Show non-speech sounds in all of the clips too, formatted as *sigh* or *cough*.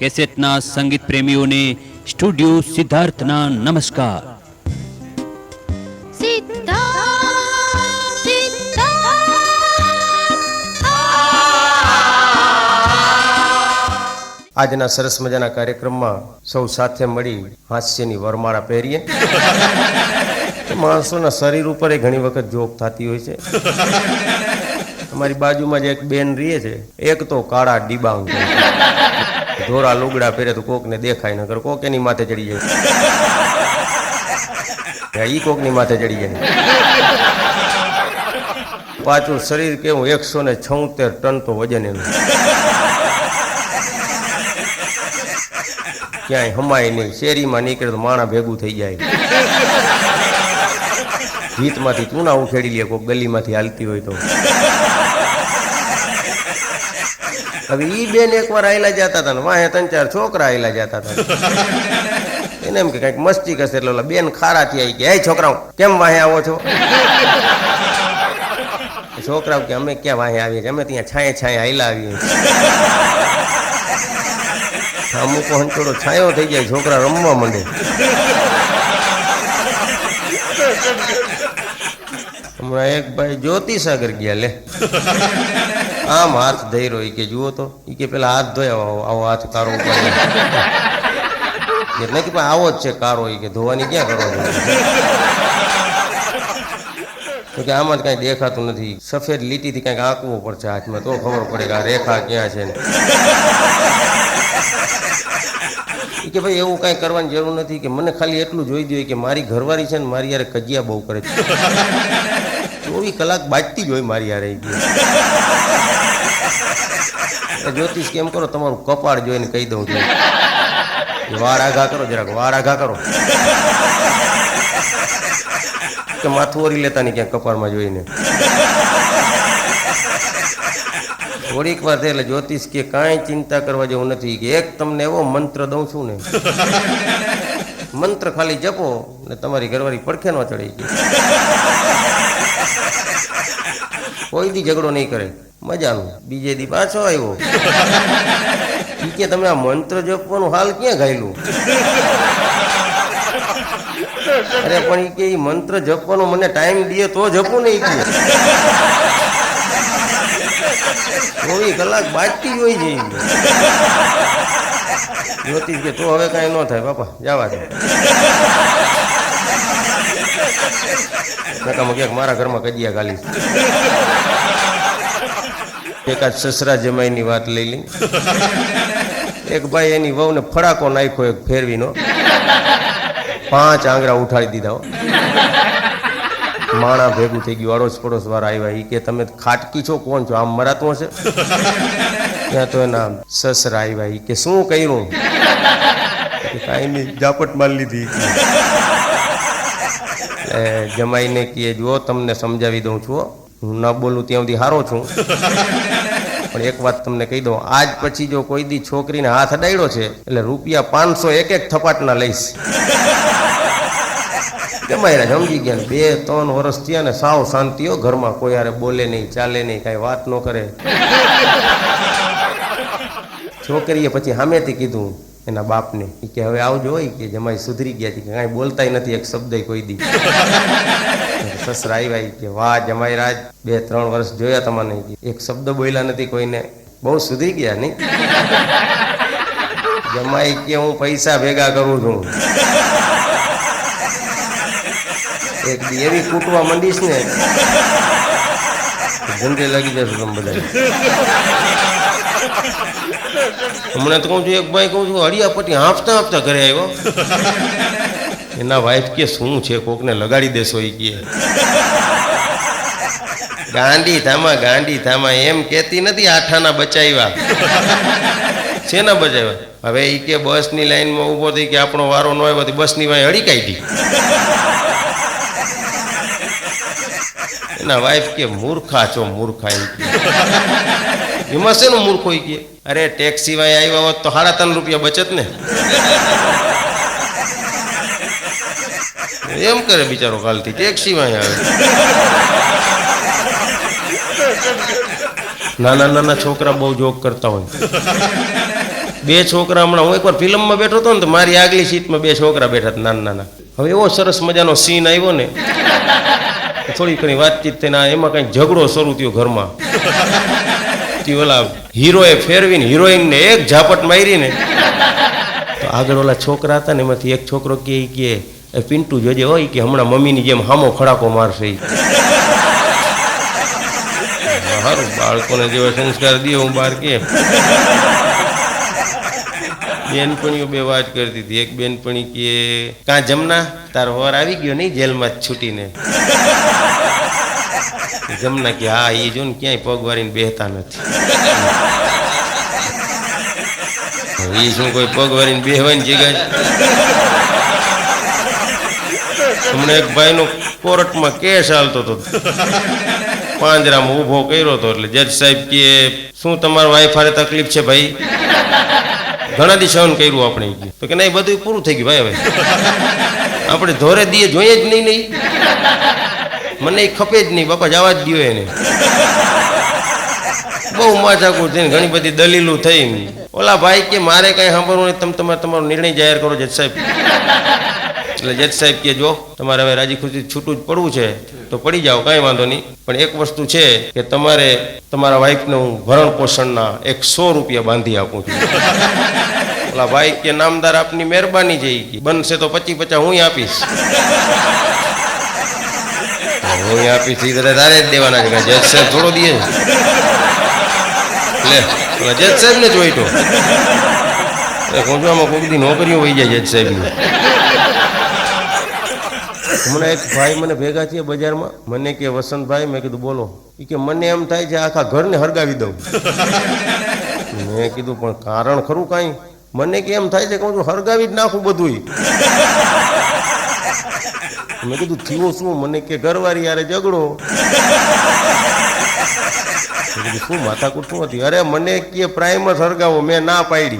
કેસેટના સંગીત પ્રેમીઓને સ્ટુડિયો સિદ્ધાર્થના નમસ્કાર. આજના સરસ મજાના કાર્યક્રમમાં સૌ સાથે મળી હાસ્યની વરમાળા પહેરીએ. માણસોના શરીર ઉપર ઘણી વખત જોક થતી હોય છે. અમારી બાજુમાં જે એક બેન રહે છે, એક તો કાળા ડિબાંગ. ધોરા લુગડા પહેરે તો કોકને દેખાય નગર કોક એની માથે ચડી જાય. ઈ કોકની માથે ચડી જાય. પાછું શરીર કેવું, એકસો ને છોતેર ટન તો વજન એનું. ક્યાંય હમાય નહીં. શેરીમાં નીકળે તો માણા ભેગું થઈ જાય. ભીતમાંથી ચૂના ઉખેડી લે કોઈ ગલીમાંથી હાલતી હોય તો. હવે ઈ બેન એકવાર આયલા જતા હતા ને વાહે ત્રણ ચાર છોકરા આયલા જતા હતા એને એમ કે કંઈક મસ્તી કરશે એટલે ઓલા બેન ખારાથી આવી કે, હે છોકરાઓ, કેમ વાહે આવો છો? છોકરાઓ કે, અમે ક્યાં વાહે આવીએ છીએ? અમે ત્યાં છાંયે છાંયે આયલા આવીએ અમુક હંચોડો છાંયો થઈ જાય, છોકરા રમવા માંડે. હમણાં એક ભાઈ જ્યોતિસાગર ગયા લે. આમ હાથ ધઈ રહ્યો કે, જુઓ તો, ઈ કે પેલા હાથ ધોયા, આવો આવો હાથ કારો ઉપર એટલે કે આવો જ છે કારો ઈ કે, ધોવાની ક્યાં કરો તો કે આમાં જ કાંઈ દેખાતું નથી. સફેદ લીટીથી કાંઈક આંકવું પડશે હાથમાં, તો ખબર પડે કે આ રેખા ક્યાં છે ને. કે ભાઈ, એવું કાંઈ કરવાની જરૂર નથી કે મને ખાલી એટલું જોઈ દો કે મારી ઘરવાળી છે ને મારી યારે કજિયા બહુ કરે છે. ચોવીસ કલાક બાજતી જ હોય મારી યારે. એ જ્યોતિષ કેમ કરો? તમારું કપાળ જોઈને કહી દઉં છું. વાળ આઘા કરો, જરાક વાળ આઘા કરો. કે માથું ઓરી લેતા નહીં ક્યાંક કપાળમાં જોઈને. થોડીક વાર એટલે જ્યોતિષ કે કાંઈ ચિંતા કરવા જેવું નથી કે એક તમને એવો મંત્ર દઉં છું ને. મંત્ર ખાલી જપો ને તમારી ઘરવાળી પડખે ન ચડી ગઈ. કોઈ દી ઝઘડો નહીં કરે. મજાનું. બીજે દી પાછો આવ્યો. *laughs* ઈ કે તમે આ મંત્ર જપવાનું હાલ ક્યાં ગાયલું? અરે પણ ઈ કે ઈ મંત્ર જપવાનો મને ટાઈમ દે તો જપું નહીં કે ચોવીસ કલાક બાજતી હોય છે. જ્યોતિષ કે તો હવે કાંઈ ન થાય બાપા જવા દે. નકામાં ક્યાંક મારા ઘરમાં કજિયા ગાલી. એકાદ સસરા જમાઈની વાત લઈ લઈ. એક ભાઈ એની વહુને ફડાકો નાખ્યો એક ફેરવીનો. પાંચ આંગળા ઉઠાડી દીધા માણા ભેગું થઈ ગયું, અડોશ પડોશ વાળા આવ્યા. એ કે, તમે ખાટકી છો? કોણ છો? આમ મરાતું હશે? ત્યાં તો એના સસરા આવ્યા. એ કે, શું કર્યું? કાંઈ નહીં, ઝાપટ મારી લીધી. એટલે જમાઈને કહે જુઓ, તમને સમજાવી દઉં છું હું. ન બોલું ત્યાં સુધી હારો છું. પણ એક વાત તમને કહી દઉં, આજ પછી જો કોઈ દી છોકરીને હાથ અડાડ્યો છે, એટલે રૂપિયા પાંચસો એક એક થપાટના લઈશ. જમાઈ સમજી ગયા બે, ત્રણ વર્ષ થયા ને સાવ શાંતિ હો, ઘરમાં કોઈ હારે બોલે નહીં, ચાલે નહીં, કાંઈ વાત ન કરે. છોકરીએ પછી સામેથી કીધું એના બાપને. કે હવે આવજો હોય કે જમાઈ સુધરી ગયા છે કે કાંઈ બોલતાય નથી, એક શબ્દ કોઈ દી. સસરા આવ્યા કે, વાહ, જમાઈ રાજ, બે, ત્રણ વર્ષ જોયા તમને એક શબ્દ બોલ્યા નથી કોઈને. બહુ સુધરી ગયા નહીં. જમાઈ કે હું પૈસા ભેગા કરું છું. એક દી એવી કૂટવા માંડીશ ને. ઝંડે લાગી જશું તમે બધા હમણાં તો કહું છું, એક ભાઈ કહું છું, હળિયાપટ્ટી હાંફતા હાંફતા ઘરે આવ્યો. એના વાઈફ કે, શું છે? કોકને લગાડી દેશો એ કે. ગાંડી થામા ગાંડી થામા એમ કેતી નથી, આઠાના બચાવ્યા. શેના બચાવ્યા? હવે એ કે, બસની લાઈનમાં ઊભો થઈ કે આપણો વારો ન આવ્યો બસની વાય હળી કાઢી. એના વાઈફ કે, મૂર્ખા છો, મૂર્ખા. એ એમાં શેનું મૂર્ખ હોય કે? અરે ટેક્સી વાય આવ્યા હોત તો સાડા ત્રણ રૂપિયા બચત ને. એમ કરે બિચારો કાલથી ટેક્સી વાય આવે. નાના નાના છોકરા બહુ જોક કરતા હોય. બે છોકરા હમણાં, હું એકવાર ફિલ્મમાં બેઠો હતો ને તો મારી આગલી સીટમાં બે છોકરા બેઠા હતા, નાના નાના. હવે એવો સરસ મજાનો સીન આવ્યો ને, થોડી ઘણી વાતચીત થઈને એમાં કંઈક ઝઘડો શરૂ થયો ઘરમાં. તે ઓલા હીરોએ ફેરવીને હિરોઈનને એક ઝાપટ મારીને. તો આગળ ઓલા છોકરા હતા ને એમાંથી એક છોકરો કે કે પિન્ટુ જોજે હોય કે હમણાં મમ્મીની જેમ હામો ખડાકો મારશે સારું હારું, બાળકોને જેવો સંસ્કાર દે, હું બહાર કે. બેનપણીઓ બે વાત કરતી હતી. એક બેનપણી કે, કાં જમના? તાર વર આવી ગયો નહીં જેલમાં છૂટીને? જમના કે, હા એ જો ને ક્યાંય પગ વાળીને બેહતા નથી. એ શું કોઈ પગ વાળીને બેહવાની જગ્યા? હમણાં એક ભાઈનો કોર્ટમાં કેસ હાલતો હતો. પાંજરામાં ઊભો કર્યો હતો એટલે જજ સાહેબ કે, શું તમારા વાઈફારે તકલીફ છે ભાઈ? ઘણા દી સહન કર્યું આપણે. તો કે, નહીં, બધું પૂરું થઈ ગયું ભાઈ હવે. આપણે ધોરે દીએ, જોઈએ જ નહીં નહીં મને ખપે જ નહીં, બાપા, જવા જ દો એને. બહુ માથાકૂટ થઈને ઘણી બધી દલીલો થઈ ઓલા ભાઈ કે, મારે કઈ સાંભળવું નહીં તમે તમારે, તમારો નિર્ણય જાહેર કરો જજ સાહેબ. એટલે જજ સાહેબ કે, જો, તમારે હવે રાજી ખુશી છૂટું જ પડવું છે, તો પડી જાઓ, કાંઈ વાંધો નહીં. પણ એક વસ્તુ છે કે તમારે, તમારા વાઈફને હું ભરણ પોષણના એક સો રૂપિયા બાંધી આપું છું. ઓલા ભાઈ કે, નામદાર આપની મહેરબાની છે બનશે તો પચી પચાસ હું આપીશ. હું આપીશ ઈ તો તારે જ દેવાના છે જજ સાહેબ થોડો દે. લે જજ સાહેબ ને જોઈ તો કોંજવામાં કોઈ બધી નોકરીઓ વહી જાય જજ સાહેબની. હમણાં એક ભાઈ મને ભેગા થયા બજારમાં. મને કે, વસંતભાઈ, મેં કીધું, બોલો. એ કે, મને એમ થાય છે, આખા ઘરને હરગાવી દઉં. મેં કીધું, પણ કારણ ખરું કાંઈ? મને કે એમ થાય છે કે હું હરગાવી જ નાખું બધુંય. મેં કીધું, થયું શું? મને કે ઘરવાળી યારે ઝઘડો. શું માથાકૂટ શું હતી? અરે, મને કે પ્રાઇમર હરગાવો, મેં ના પાડી.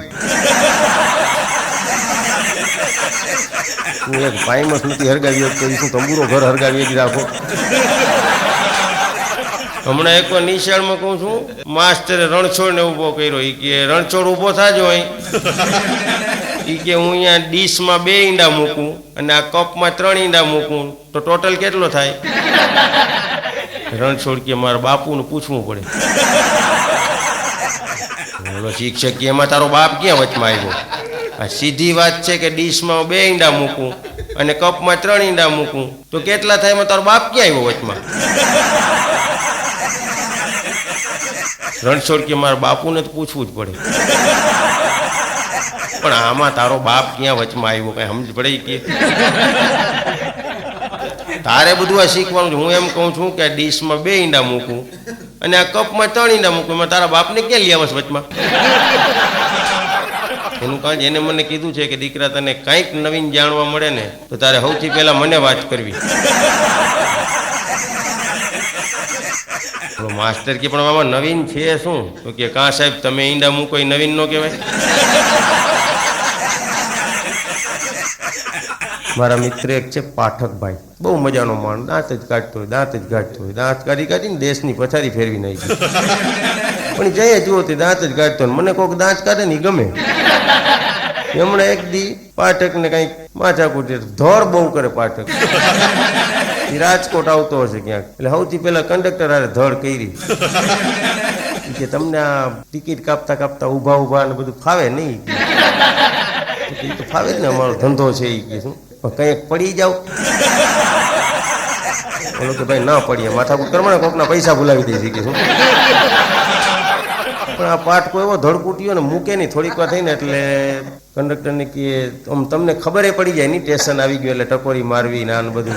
હું એક પાઇમસ નથી હરગાવી એ શું તંબુરો ઘર હરગાવી જ રાખો? હમણાં એક વાર નિશાળમાં કહું છું માસ્ટરે રણછોડ ને ઊભો કર્યો. એ કે, રણછોડ ઊભો થાજો અહીં. એ કે હું અહીંયા ડીશમાં બે ઈંડા મૂકું અને આ કપમાં ત્રણ ઈંડા મૂકું, તો ટોટલ કેટલો થાય? રણછોડ કે મારા બાપુને પૂછવું પડે. બોલો, શિક્ષક કે એમાં તારો બાપ ક્યાં વચમાં આવ્યો? આ સીધી વાત છે કે ડીશમાં બે ઈંડા મૂકું અને કપમાં ત્રણ ઈંડા મૂકું. તો કેટલા થાય? એમાં તારો બાપ ક્યાં આવ્યો વચમાં? રણછોડ કે મારા બાપુને તો પૂછવું જ પડે. પણ આમાં તારો બાપ ક્યાં વચમાં આવ્યો? કઈ સમજ પડે કે? તારે બધું આ શીખવાનું હું એમ કહું છું કે ડીશમાં બે ઈંડા મૂકું અને આ કપમાં ત્રણ ઈંડા મૂકું. એમાં તારા બાપને ક્યાં લઈ આવશ વચમાં? એનું કારણ એને મને કીધું છે કે દીકરા તને કંઈક નવીન જાણવા મળે ને તો તારે સૌથી પહેલા મને વાત કરવી. માસ્ટર કે, પણ આમાં નવીન છે શું? તો કે, કાં સાહેબ, તમે ઈંડા મૂકો એ નવીન નો કહેવાય. મારા મિત્ર એક છે પાઠકભાઈ. બહુ મજાનો માણસ, દાંત જ કાઢતો હોય, દાંત જ કાઢતો હોય. દાંત કાઢી કાઢીને દેશની પથારી ફેરવી નાખી. પણ જઈએ જુઓ તે દાંત જ કાઢતો હોય. મને કોઈક દાંત કાઢે ને ગમે. હમણાં એક દી પાઠકને કંઈક માથાકૂટ ધોર બહુ કરે પાઠક. રાજકોટ આવતો હશે ક્યાંક. એટલે સૌથી પહેલા કંડક્ટર હારે ધડ કરી. કે તમને આ ટિકિટ કાપતા કાપતા ઊભા ઊભા ને બધું ફાવે નહીં. એ તો ફાવે જ ને અમારો ધંધો છે એ કે શું? પણ કંઈક પડી જાવ બોલો કે ભાઈ ના પડીએ. માથાકૂટ કરવા ને કોકના પૈસા ભૂલાવી દે છે શું? પણ આ પાટકો એવો ધડકૂટ્યો ને મૂકે નહીં. થોડીક વાર થઈને એટલે કંડક્ટરને કહે આમ તમને ખબર પડી જાય. નહીં ટેશન આવી ગયું એટલે ટકોરી મારવી ને આને બધું.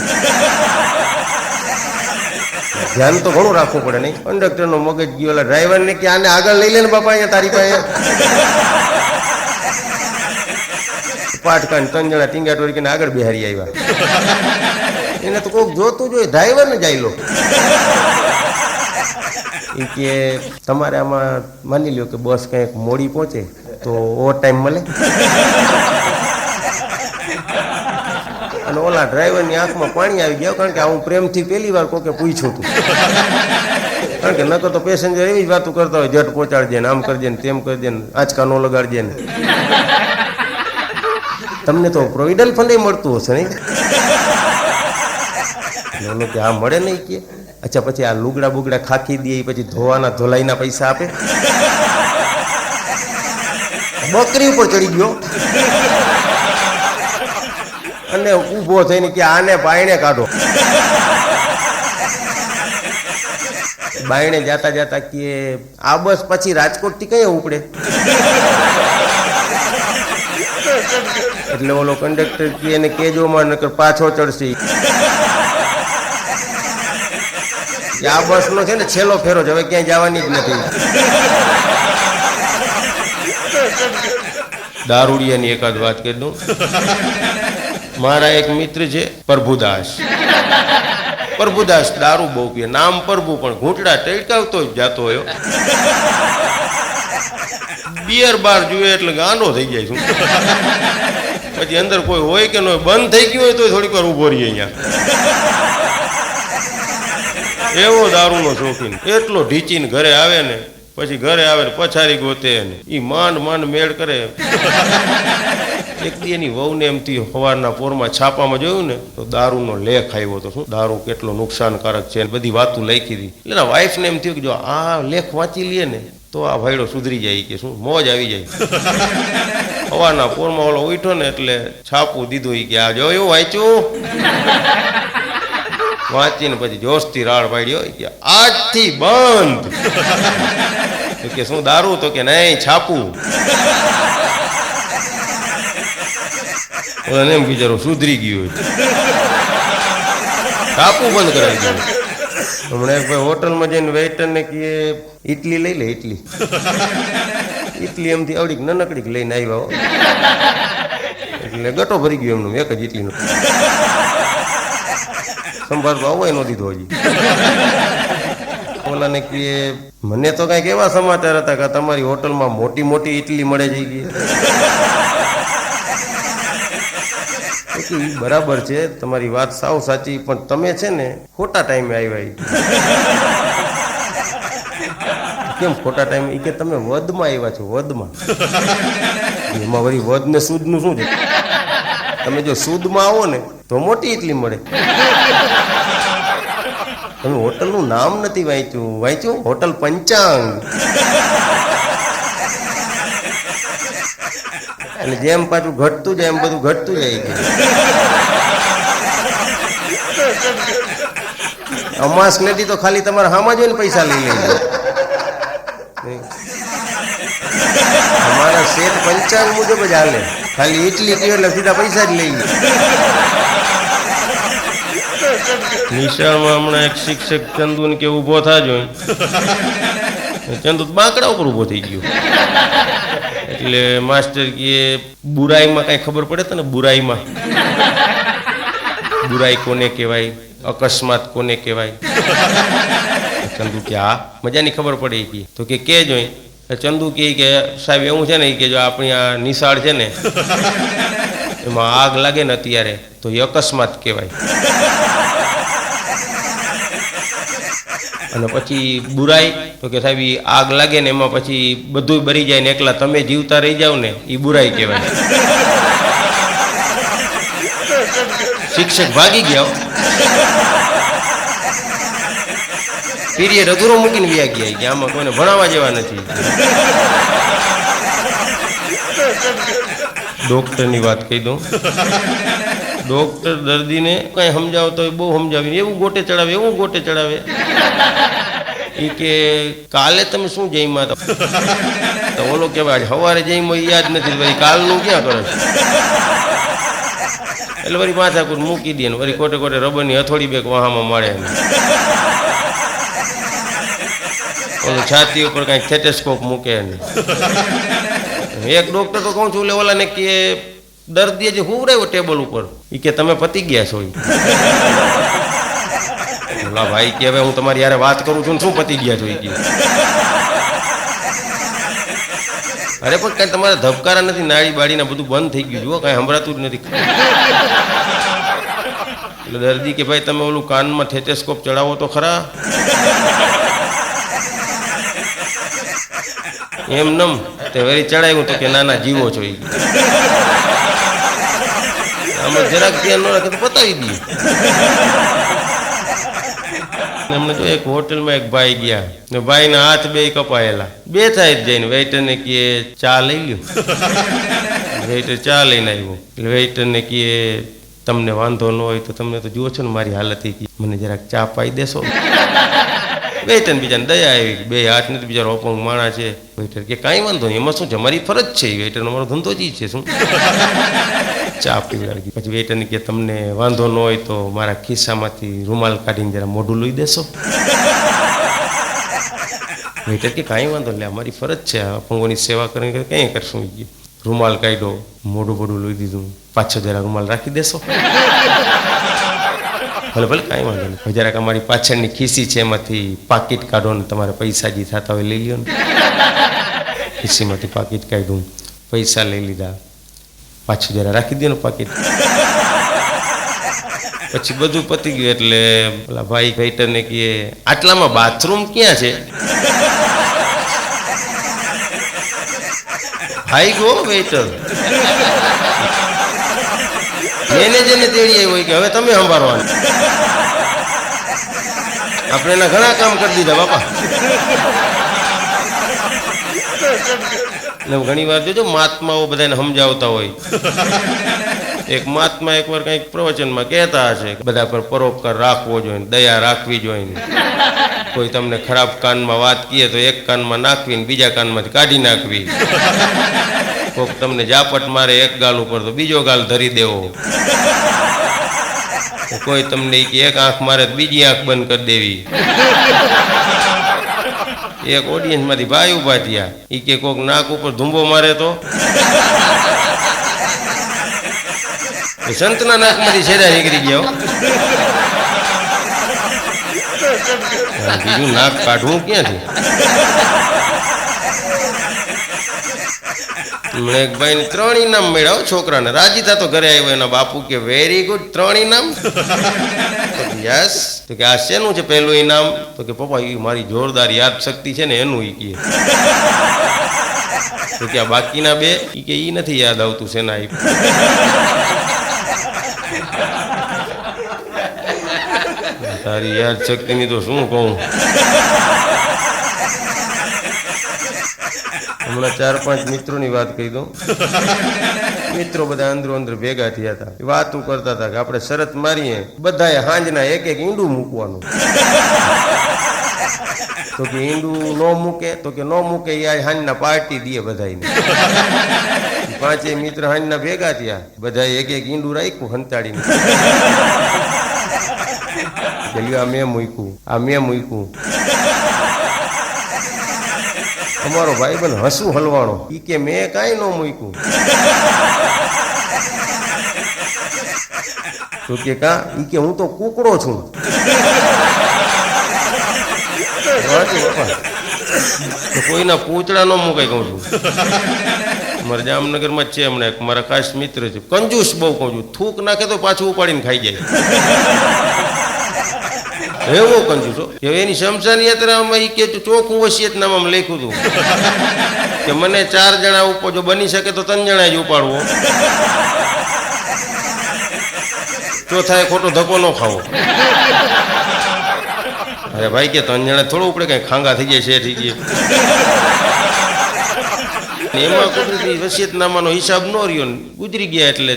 ધ્યાન તો ઘણું રાખવું પડે નહીં. કંડક્ટરનો મગજ ગયો એટલે ડ્રાઈવરને કે, આને આગળ લઈ લે ને બાપા અહીંયા તારી પાસે. પાટકાન ત્રણ જણા ટીંગા ટોરી કરીને આગળ બિહારી આવ્યા. એને તો કોઈક જોતું જોઈએ ડ્રાઈવર ને જાય લો એ કે, તમારે આમાં માની લ્યો કે બસ કંઈક મોડી પહોંચે, તો ઓવર ટાઈમ મળે. અને ઓલા ડ્રાઈવરની આંખમાં પાણી આવી ગયા, કારણ કે હું પ્રેમથી પહેલી વાર કોકે પૂછ્યું હતું. કારણ કે નકર તો પેસેન્જર એવી જ વાતો કરતા હોય, જટ પહોંચાડજે ને, આમ કરજે ને, તેમ કરજે ને, આંચકા નો લગાડજે ને. તમને તો પ્રોવિડન્ટ ફંડ મળતું હશે નહીં? ઓલો કે આ મળે નહીં કે. અચ્છા, પછી આ લુગડા બુગડા ખાખી દે પછી ધોવાના ધોલાઈના પૈસા આપે? બકરી ઉપર ચડી ગયો. અને ઊભો થઈને કે આને બાયણે કાઢો. બાયણે જાતા જાતા કે, આ બસ પછી રાજકોટથી કઈ ઉપડે? એટલે ઓલો કંડક્ટર કે એને કેજો માં નકર પાછો ચડશે. આ બસ નો છે ને છેલ્લો ફેરો છે, હવે ક્યાંય જવાની જ નથી. દારૂડિયાની એકાદ વાત કરી દઉં. મારા એક મિત્ર છે, પ્રભુદાસ. પ્રભુદાસ દારૂ બહુ પીએ, નામ પ્રભુ, પણ ઘૂંટડા ટેકાવતો જ જાતો હોય. બિયર બાર જુએ એટલે ગાંડો થઈ જાય છું. પછી અંદર કોઈ હોય કે ન હોય, બંધ થઈ ગયું હોય તો થોડીક વાર ઊભો રહીએ અહીંયા. એવો દારૂનો શોખીન. એટલો ઢીચીને ઘરે આવે ને, પછી ઘરે આવે ને પછારી ગોતે ને. એ માંડ માંડ મેળ કરે. એક દી એની વહુને એમથી સવારના પોરમાં છાપામાં જોયું ને, તો દારૂનો લેખ આવ્યો તો શું, દારૂ કેટલો નુકસાનકારક છે બધી વાતો લખી હતી એટલે એના વાઈફને એમ થયું કે જો આ લેખ વાંચી લઈએ ને તો આ ભાઈડો સુધરી જાય કે શું? મોજ આવી જાય. સવારના પોરમાં ઓલો ઉઠો ને એટલે છાપું દીધું કે આ જોયું વાંચ્યું? વાંચીને પછી જોશથી રાડ પાડ્યો કે આજથી બંધ. કે શું દારૂ? તો કે નહીં, છાપું. એમ બિચારો સુધરી ગયો છાપું બંધ કરાવી દીધું. હમણાં એક ભાઈ હોટલમાં જઈને વેઇટરને કહે ઇટલી લઈ લે ઇટલી ઇટલી એમથી આવડીક નનકડીક લઈને આવ્યા. એટલે ગટો ભરી ગયો એમનું, એક જ ઇટલીનો સંભાળ તો આવો એનો દીધો હજી. ઓલાને કહે, મને તો કાંઈક એવા સમાચાર હતા કે તમારી હોટલમાં મોટી મોટી ઇટલી મળે છે. કે તો એ બરાબર છે, તમારી વાત સાવ સાચી, પણ તમે છે ને ખોટા ટાઈમે આવ્યા કેમ ખોટા ટાઈમે? એ કે તમે વદમાં આવ્યા છો, વદમાં. એમાં વળી વદ ને સુદનું શું છે? તમે જો સુદમાં આવો ને, તો મોટી એટલી મળે. તમે હોટલનું નામ નથી વાંચ્યું. વાંચ્યું? હોટલ પંચાંગ. એટલે જેમ પાછું ઘટતું જાય એમ બધું ઘટતું જાય અમાસ નથી તો ખાલી તમારે હામાં જોઈને પૈસા લઈ લેજો. અમારા શેઠ પંચાંગ મુજબ જ હાલે. ખાલી એટલી કયો એટલે સીધા પૈસા જ લઈ નિશાળમાં હમણાં એક શિક્ષક ચંદુને કે ઊભો થાજો ચંદુ, બાંકડા ઉપર ઊભો થઈ ગયો. એટલે માસ્ટર કે બુરાઈમાં કઈ ખબર પડે તો ને બુરાઈમાં. બુરાઈ કોને કહેવાય? અકસ્માત કોને કહેવાય? ચંદુ કે, હા. મજાની ખબર પડે કે. તો કે કે જોઈ ચંદુ કહે કે, સાહેબ, એવું છે ને કે જો આપણી આ નિશાળ છે ને, એમાં આગ લાગે ને અત્યારે, તો એ અકસ્માત કહેવાય. અને પછી બુરાઈ, તો કે સાહેબ આગ લાગે ને એમાં પછી બધું બરી જાય ને એકલા તમે જીવતા રહી જાવ ને એ બુરાઈ કહેવાય. શિક્ષક ભાગી ગયા. પીરિયડ અધૂરો મૂકીને વ્યા ગયા કે આમાં કોઈને ભણાવવા જેવા નથી. ડોક્ટરની વાત કહી દઉં. ડોક્ટર દર્દીને કઈ સમજાવતો હોય બહુ સમજાવી એવું ગોટે ચડાવે, એવું ગોટે ચડાવે. એ કે, કાલે તમે શું જઈમાં તો ઓલો કહેવાય સવારે જઈમાં યાદ નથી ભાઈ કાલનું ક્યાં કરે? એટલે વળી માથાકૂટ મૂકી દે ને, વળી કોટે કોટે રબરની હથોડી બેક વાહામાં મળે એમ છાતી ઉપર કાંઈ થેટેસ્કોપ મૂકે એક ડોક્ટર તો કહું છું એટલે ઓલાને કે દર્દીએ જે હુવડાવ્યો ટેબલ ઉપર એ કે તમે પતી ગયા છો. ઓલા ભાઈ, કે હવે હું તમારી યારે વાત કરું છું ને શું પતી ગયા છો એ કે અરે, પણ કઈ તમારા ધબકારા નથી, નાળી બાળીને બધું બંધ થઈ ગયું જુઓ કઈ સંભળાતું જ નથી એટલે દર્દી કે, ભાઈ, તમે ઓલું કાનમાં થેટેસ્કોપ ચડાવો તો ખરા એમ નમ, તે વેરી ચડાવ્યું તો કે નાના જીવો છો ઈ. આમાં જરાક ધ્યાન ન રાખે તો પતાવી દઈએ. એમને તો એક હોટલમાં એક ભાઈ ગયા ને ભાઈના હાથ બે કપાયેલા. બે થાય જઈને. વેઇટરને કહે, ચા લઈ લ્યો. વેઇટર ચા લઈને આવ્યો. એટલે વેઇટરને કહે, તમને વાંધો ન હોય તો તમને તો જુઓ છો ને મારી હાલત મને જરાક ચા પાઈ દેશો. વેઇટર બીજાને દયા આવી બે હાથ નથી બીજા અપંગ માણા છે. વેટર કે કાંઈ વાંધો નહીં એમાં શું છે? મારી ફરજ છે એ વેઇટરનો મારો ધંધો જ છે શું? *laughs* ચા પીવડાવી પછી વેઇટરને કે તમને વાંધો ન હોય તો મારા ખિસ્સામાંથી રૂમાલ કાઢીને જરા મોઢું લઈ દેશો. *laughs* વેટર કે કાંઈ વાંધો નહીં અમારી ફરજ છે. અપંગોની સેવા કરીને કંઈ કરશું. રૂમાલ કાઢ્યો મોઢું બોઢું લઈ દીધું. પાછો જરા રૂમાલ રાખી દેશો. *laughs* ભલે ભલે કાંઈ વાંધો નહીં. જરાક અમારી પાછળની ખીસી છે એમાંથી પાકીટ કાઢો ને તમારે પૈસા જે થતા હોય લઈ લ્યો ને. *laughs* ખીસીમાંથી પાકીટ કાઢ્યું પૈસા લઈ લીધા. પાછું જરા રાખી દો ને પાકીટ. પછી બધું પતી ગયું એટલે પેલા ભાઈ ફાઈટરને કહે આટલામાં બાથરૂમ ક્યાં છે? *laughs* ભાઈ ગો વેઇટર. મેનેજરને તેડી આવ્યો હોય કે હવે તમે સંભાળવાનું. આપણે એના ઘણા કામ કરી દીધા, બાપા. એટલે ઘણી વાર જોજો, મહાત્માઓ બધાને સમજાવતા હોય. એક મહાત્મા એકવાર કંઈક પ્રવચનમાં કહેતા હશે બધા પર પરોપકાર રાખવો જોઈએ દયા રાખવી જોઈએ કોઈ તમને ખરાબ કાનમાં વાત કીએ તો એક કાનમાં નાખવી ને બીજા કાનમાંથી કાઢી નાખવી. કોક તમને ઝાપટ મારે એક ગાલ ઉપર તો બીજો ગાલ ધરી દેવો. *laughs* કોઈ તમને એક આંખ મારે તો બીજી આંખ બંધ કરી દેવી. એક ઓડિયન્સમાંથી ભાઈ ઊભા થયા. ઈ કે કોક નાક ઉપર ધુંબો મારે તો? *laughs* એ સંતના નાકમાંથી છેડા નીકળી ગયા *laughs* બીજું નાક કાઢવું ક્યાંથી? હમણાં એક ત્રણ ઇનામ મેળવ છોકરાને રાજી થતો ઘરે આવ્યો, એના બાપુ કે વેરી ગુડ ત્રણ ઇનામ યસ તો કે, આ શેનું છે પહેલું ઇનામ તો કે, પપ્પા એ મારી જોરદાર યાદ શક્તિ છે ને, એનું ઈ કહે તો કે, આ બાકીના બે? ઈ કે, ઈ નથી યાદ આવતું આઈ તારી યાદ શક્તિની તો શું કહું? હમણાં ચાર, પાંચ મિત્રોની વાત કહી દઉં. મિત્રો બધા અંદરો અંદર ભેગા થયા હતા. વાતું કરતા હતા કે આપણે શરત મારીએ, બધાએ હાંજના એક એક ઈંડું મૂકવાનું. તો કે ઈંડું ન મૂકે, તો કે ન મૂકે, એ હાંજના પાર્ટી દે બધાને પાંચે મિત્ર હાંજના ભેગા થયા. બધાએ એક એક ઈંડું રાખ્યું હંતાડીને. આ મેં મૂક્યું, આ મેં મૂક્યું. અમારો ભાઈબંધ હસું હલવાણો. ઈ કે મેં કાંઈ ન મૂક્યું. તો કે કા? ઈ કે હું તો કુકડો છું. કોઈના પૂંચડા ન મુકાય કહું છું. મારા જામનગરમાં છે હમણાં મારા ખાસ મિત્ર છે. કંજૂસ બહુ કહું છું. થૂક નાખે તો પાછું ઉપાડીને ખાઈ જાય. એવો કંજૂસ. હો. કે એની શમશાન યાત્રામાં એ કે ચોખ્ખું વસિયતનામામાં લખ્યું હતું કે મને ચાર જણા ઉપર જો બની શકે તો ત્રણ જણા જ ઉપાડવો. ચોથા એ ખોટો ધક્કો ન ખાવો. અરે ભાઈ કે ત્રણ જણા થોડું ઉપડે કઈ ખાંગા થઈ જાય છે થઈ જાય. એમાં કુદરતી વસિયતનામાનો હિસાબ ન રહ્યો ને, ગુજરી ગયા એટલે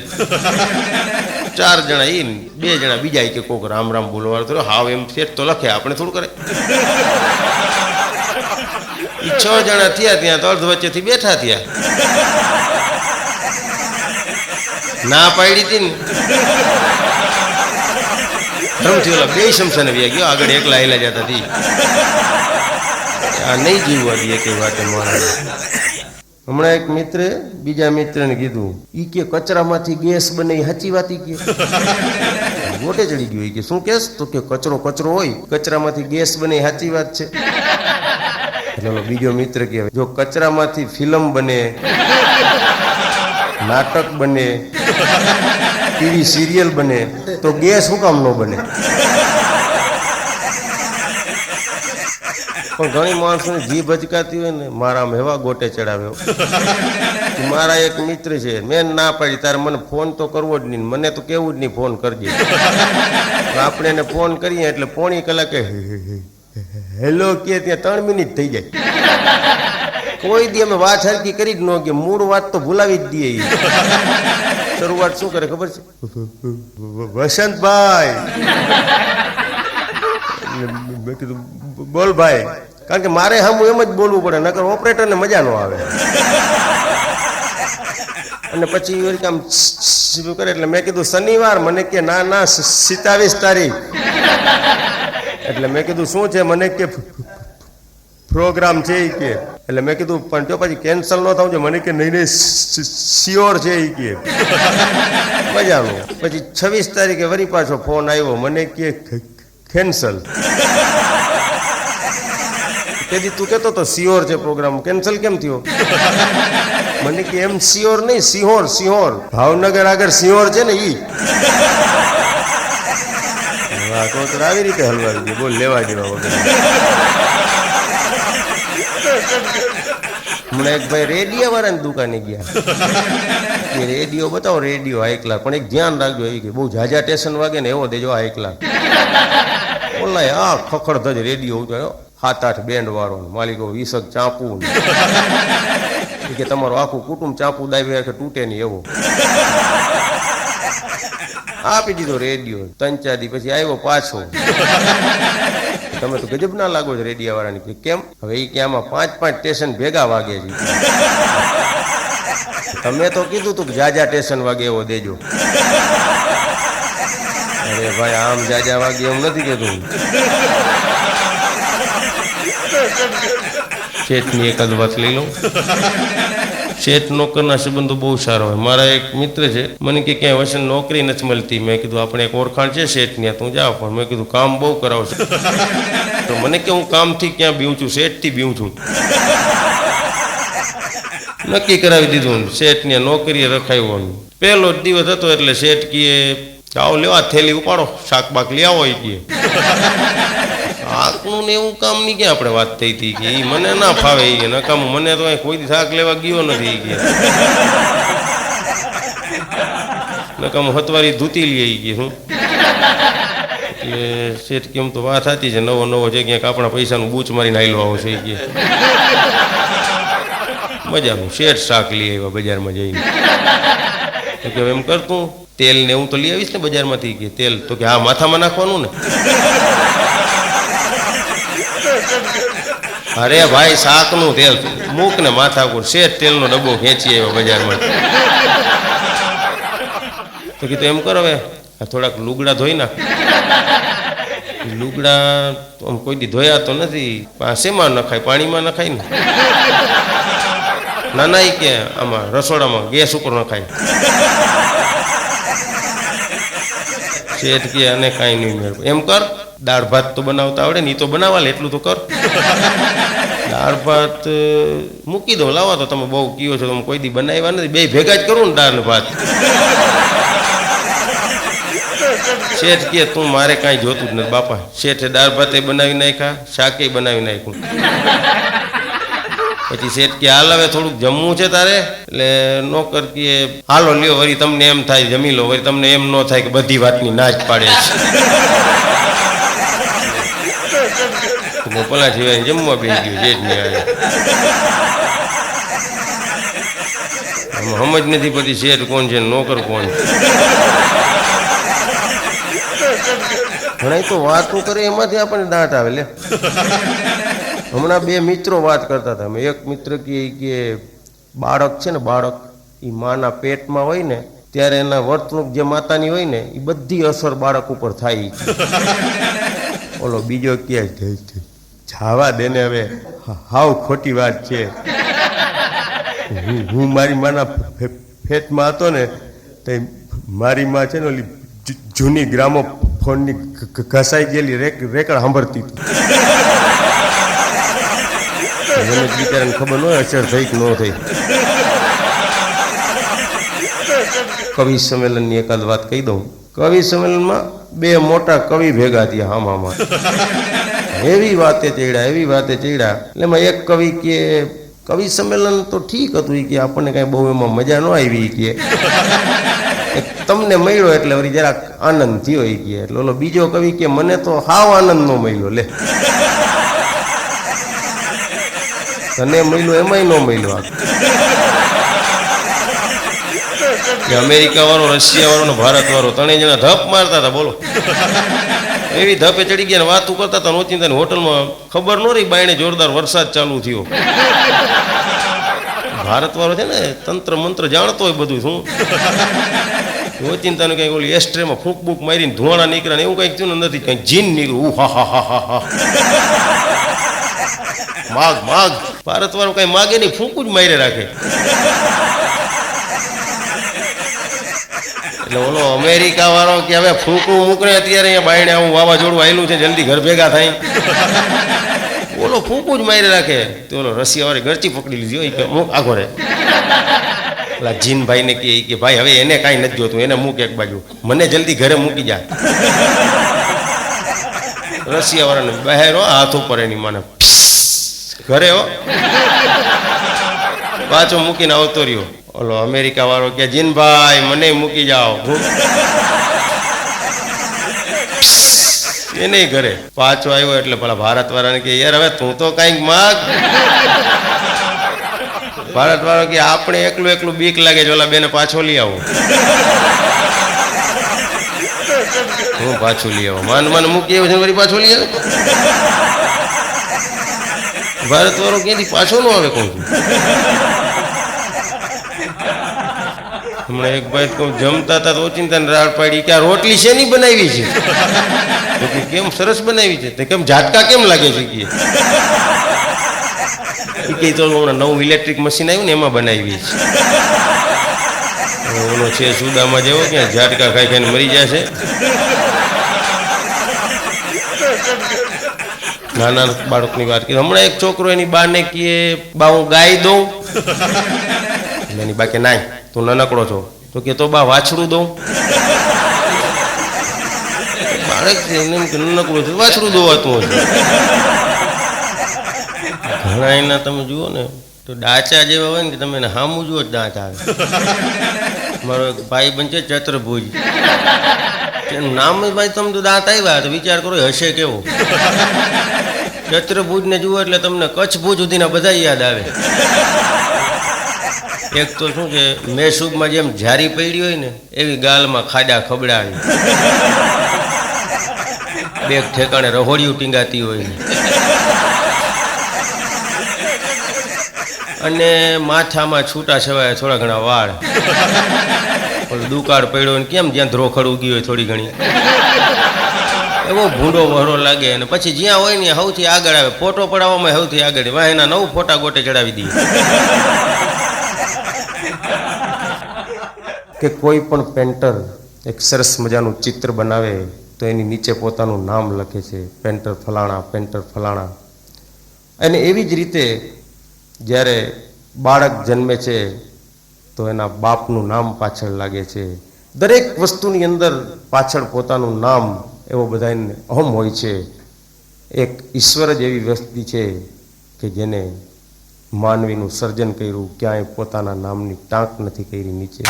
ચાર જણા એ બે જણા બીજા કે કોક રામ રામ બોલવા તો હાવ એમ શેઠ તો લખે, આપણે થોડું કરે. એ છ જણા થયા ત્યાં તો અર્ધ વચ્ચેથી બેઠા થયા. ના પાડી હતી ને. ધમથી ઓલા બે શમશાને વ્યા ગયો, આગળ એકલા એલા જતા હતી આ નહીં જીવવા દે કે વાત મારા હમણાં એક મિત્રે બીજા મિત્રને કીધું ઈ કે કચરામાંથી ગેસ બને ઈ સાચી વાત ઈ કે. *laughs* ગોટે ચડી ગયું કે શું કેસ? તો કે કચરો કચરો હોય કચરામાંથી ગેસ બને સાચી વાત છે. *laughs* એટલે બીજો મિત્ર કે જો કચરામાંથી ફિલ્મ બને *laughs* નાટક બને ટીવી સિરિયલ બને તો ગેસ શું કામ ન બને? પણ ઘણી માણસોની જીભ અચકાતી હોય ને મારા મેવા ગોટે ચડાવ્યો મારા એક મિત્ર છે, મેં ના પાડી, તારે મને ફોન તો કરવો જ નહીં મને તો કેવું જ નહીં ફોન કરજે. આપણે એને ફોન કરીએ એટલે પોણી કલાકે હેલો કે ત્યાં ત્રણ મિનિટ થઈ જાય. કોઈ દી અમે વાત હરકી કરી જ ન કે મૂળ વાત તો ભૂલાવી જ દઈએ. શરૂઆત શું કરે ખબર છે? વસંતભાઈ. મેં કીધું, બોલ ભાઈ, કારણ કે મારે હમ એમ જ બોલવું પડે, નકર ઓપરેટરને મજા ન આવે. અને પછી વળી કામ કરે એટલે મેં કીધું, શનિવાર મને કે, ના ના સિતાવીસ તારીખ. એટલે મેં કીધું, શું છે? મને કે પ્રોગ્રામ છે એ કે. એટલે મેં કીધું, પણ જો પછી કેન્સલ ન થવું છે મને કે નહીં નહીં સિયોર છે એ કે. મજાનું. પછી છવ્વીસ તારીખે વરી પાછો ફોન આવ્યો, મને કે કેન્સલ તેથી તું કહેતો તો સિયોર છે પ્રોગ્રામ કેન્સલ કેમ થયો? મને કે એમ સિયોર નહીં, સિહોર સિહોર. ભાવનગર આગળ સિહોર છે ને ઈ. વાહ તો આવી રીતે હલવાવી દે બોલ, લેવા જેવા વગર. હમણાં એક ભાઈ રેડિયા વાળાની દુકાને ગયા. કે રેડિયો બતાવો, રેડિયો આ એકલા. પણ એક ધ્યાન રાખજો એ કે બહુ ઝાઝા ટેશન વાગે ને એવો દેજો આ એકલા. ઓલા આ ખખડ ધજ રેડિયો ઉતાર્યો. સાત આઠ બેન્ડ વાળો માલિકો વીસક ચાંપુ. કે તમારું આખું કુટુંબ ચાંપુ દાવી કે તૂટે નહીં એવો. આપી દીધો રેડિયો. ત્રણ ચાર દી પછી આવ્યો પાછો. તમે તો ગજબ ના લાગો છો રેડિયા વાળાની. કેમ? હવે એ કે આમાં પાંચ પાંચ સ્ટેશન ભેગા વાગે છે. તમે તો કીધું તું જાજા ટેશન વાગે એવો દેજો. અરે ભાઈ, આમ જાજા વાગે એમ નથી કીધું. શેઠની એક વાત લઈ લઉં. શેઠ નોકરના સંબંધો બહુ સારો હોય. મારા એક મિત્ર છે, મને કે ક્યાંય વસન નોકરી નથી મળતી. મેં કીધું, આપણે એક ઓળખાણ છે શેઠ ત્યાં તું જાઓ. પણ મેં કીધું, કામ બહુ કરાવશે. તો મને કે હું કામથી ક્યાં બીવું છું? શેઠથી બીવું છું. નક્કી કરાવી દીધું શેઠ ને નોકરીએ રખાયું પહેલો જ દિવસ હતો એટલે શેઠ કીએ આવો લેવા થેલી ઉપાડો શાક બાક લઈ આવો કીએ શાકનું ને એવું કામ નહીં ક્યાં આપણે વાત થઈ હતી કે એ મને ના ફાવે એ નકામું મને તો અહીં કોઈ શાક લેવા ગયો નથી કે નકામું હતવારી ધૂતી લઈ કે હું? એટલે શેઠ કેમ તો વાત સાચી છે, નવો નવો છે ક્યાંક આપણા પૈસાનું બૂચ મારીને આવેલો આવો છે કે મજાનું. શેઠ શાક લઈ આવ્યા બજારમાં જઈને. તો કે એમ કરતું, તેલ ને હું તો લઈ આવીશ ને બજારમાંથી કે તેલ, તો કે હા માથામાં નાખવાનું ને. અરે ભાઈ, શાકનું તેલ મૂક ને માથા પર શેઠ તેલનો ડબ્બો ખેંચી આવ્યો બજારમાં તો કીધું એમ કરો હવે થોડાક લુગડા ધોઈ નાખ. લુગડા કોઈ દી ધોયા તો નથી શેમાં નખાય? પાણીમાં નખાય ને? ના ના એ કે આમાં રસોડામાં ગેસ ઉપર નખાય શેઠ કે અને કાંઈ નહીં મેળ એમ કર, દાળ ભાત તો બનાવતા આવડે ને એ તો બનાવવા લે, એટલું તો કર. દાળ ભાત મૂકી દો લાવો તો તમે બહુ કયો છો, તમે કોઈ દી બનાવ્યા નથી. બે ભેગા જ કરું ને દાળ ભાત. શેઠ કે, તું મારે કાંઈ જોતું જ નથી, બાપા. શેઠે દાળ ભાતે બનાવી નાખ્યા, શાકે બનાવી નાખ્યું. પછી શેઠ કે, હાલ હવે થોડુંક જમવું છે તારે? એટલે નોકર કે, હાલો, લ્યો, વળી તમને એમ થાય, જમી લો, વળી તમને એમ ન થાય કે બધી વાતની ના જ પાડે છે. હું પેલા સિવાય જમવા બેસી ગયું શેઠ ને સમજ નથી પડતી શેઠ કોણ છે નોકર કોણ છે. ઘણા તો વાતો કરે, એમાંથી આપણને દાંત આવે લે હમણાં બે મિત્રો વાત કરતા હતા. એક મિત્ર કે ઈ કે બાળક છે ને બાળક એ માના પેટમાં હોય ને ત્યારે એના વર્તણૂક જે માતાની હોય ને એ બધી અસર બાળક ઉપર થાય. *laughs* ઓલો બીજો ક્યાંય જાવા દે ને હવે. હાવ ખોટી વાત છે. હું મારી માના ફેટમાં હતો ને તો મારી માં છે ને ઓલી જૂની ગ્રામો ફોનની ઘસાઈ ગયેલી રેક રેકડ સાંભળતી હતી. મને બિચારાને ખબર ન હોય અસર થઈ કે ન થઈ. કવિ સંમેલનની એકાદ વાત કહી દઉં. કવિ સંમેલનમાં બે મોટા કવિ ભેગા થયા હામામાં. એવી વાતે ચડ્યા, એવી વાતે ચડ્યા. એટલે એમાં એક કવિ કે, કવિ સંમેલન તો ઠીક હતું કે, આપણને કાંઈ બહુ એમાં મજા ન આવી કે. તમને મળ્યો એટલે વળી જરાક આનંદ થયો કે. એટલે ઓલો બીજો કવિ કે, મને તો હાવ આનંદ નો મળ્યો, લે. તને મળ્યું, એમાંય ન મળ્યું આ. અમેરિકા વાળો રશિયા વાળો ને ભારત વાળો ત્રણેય જણા ધપ મારતા હતા, બોલો. એવી ધપે ચડી ગયા વાતું કરતા હતા ઓચિંતાની હોટલમાં ખબર ન રહી બાયણે જોરદાર વરસાદ ચાલુ થયો. ભારત વાળો છે ને, તંત્ર મંત્ર જાણતો હોય બધું, શું? ઓચિંતાનું કંઈક ઓલી એસ્ટ્રેમાં ફૂંક બૂક મારીને ધુવાણા નીકળ્યા એવું કંઈક થયું નથી, કંઈક જીન નીકળ્યું. હા હા હા હા હા. માગ માગ. ભારત વાળો કઈ માગે નહીં ફૂંકું જ મારે રાખે. એટલે ઓલો અમેરિકા વાળો કે હવે ફૂંકું મૂકને અત્યારે અહીંયા બાયણે આવું વાવાઝોડું આવેલું છે જલ્દી ઘર ભેગા થાય. ઓલો ફૂંકું જ મારી રાખે. તો ઓલો રશિયા વાળે ગરચી પકડી લીધી હોય મૂક આખો રે પેલા જીનભાઈ ને કહે કે ભાઈ હવે એને કાંઈ નથી જોતું એને મૂક એક બાજુ. મને જલ્દી ઘરે મૂકી જા. રશિયા વાળાને બહેરો હો, હાથ ઉપર એની માને ઘરે હો. પાછો મૂકીને આવતો રહ્યો. ઓલો અમેરિકા વાળો કે, જીનભાઈ, મને મૂકી જાઓ. હું નહીં ઘરે પાછો આવ્યો એટલે પેલા ભારત વાળાને કે, યાર, હવે તું તો કંઈક માગ. ભારત વાળો કે, આપણે એકલું એકલું બીક લાગે છે, ઓલા બેને પાછો લઈ આવો. હું પાછું લઈ આવો. માન માન મૂકી આવ્યો છે પાછો લઈ આવે. ભારત વાળો ક્યાંથી પાછો નો આવે છું હમણાં એક ભાઈ કહું, જમતા હતા તો ઓચિંતાને રાડ પાડી કે આ રોટલી શેની બનાવી છે? તો કેમ સરસ બનાવી છે? તે કેમ ઝાટકા કેમ લાગે છે? કે. કે તો હમણાં નવું ઇલેક્ટ્રિક મશીન આવ્યું ને એમાં બનાવી છે ઓલો છે, સુદામાં જેવો ક્યાં ઝાટકા ખાઈ ખાઈને મરી જશે. નાના બાળકની વાત કરી હમણાં એક છોકરો એની બાને કીએ બા, હું ગાય દઉં. એની બા કે નાય, તું નાનકડો છો. તો કે તો બા વાછડું દઉં. બાળક છે એને એમ કે નાનકડું છે વાછડું દોવાતું હશે. ઘણા એના તમે જુઓ ને, તો ડાચા જેવા હોય ને કે તમે એને હામું જુઓ જ દાંત આવે. મારો એક ભાઈ બન છે, ચતુર્ભુજ. નામ ભાઈ, તમે તો દાંત આવ્યા, તો વિચાર કરો હશે કેવો? ચતુર્ભુજને જુઓ એટલે તમને કચ્છ ભુજ સુધીના બધા યાદ આવે. એક તો શું છે મેસૂબમાં જેમ ઝારી પડી હોય ને, એવી ગાલમાં ખાડા ખબડાવી. બે ઠેકાણે રહોડિયું ટીંગાતી હોય અને માથામાં છૂટા છવાયા થોડા ઘણા વાળ. દુકાળ પડ્યો ને કેમ જ્યાં ધ્રોખડ ઉગી હોય થોડી ઘણી. એવો ભૂંડો વહરો લાગે અને પછી જ્યાં હોય ને સૌથી આગળ આવે. ફોટો પડાવવામાં સૌથી આગળ. વાહ એના નવ ફોટા ગોટે ચડાવી દઈએ. કે કોઈ પણ પેન્ટર એક સરસ મજાનું ચિત્ર બનાવે તો એની નીચે પોતાનું નામ લખે છે, પેન્ટર ફલાણા પેન્ટર ફલાણા. અને એવી જ રીતે જ્યારે બાળક જન્મે છે તો એના બાપનું નામ પાછળ લાગે છે. દરેક વસ્તુની અંદર પાછળ પોતાનું નામ એવો બધાને અહમ હોય છે. એક ઈશ્વર જ એવી વ્યક્તિ છે કે જેને માનવીનું સર્જન કર્યું, ક્યાંય પોતાના નામની ટાંક નથી કરી નીચે.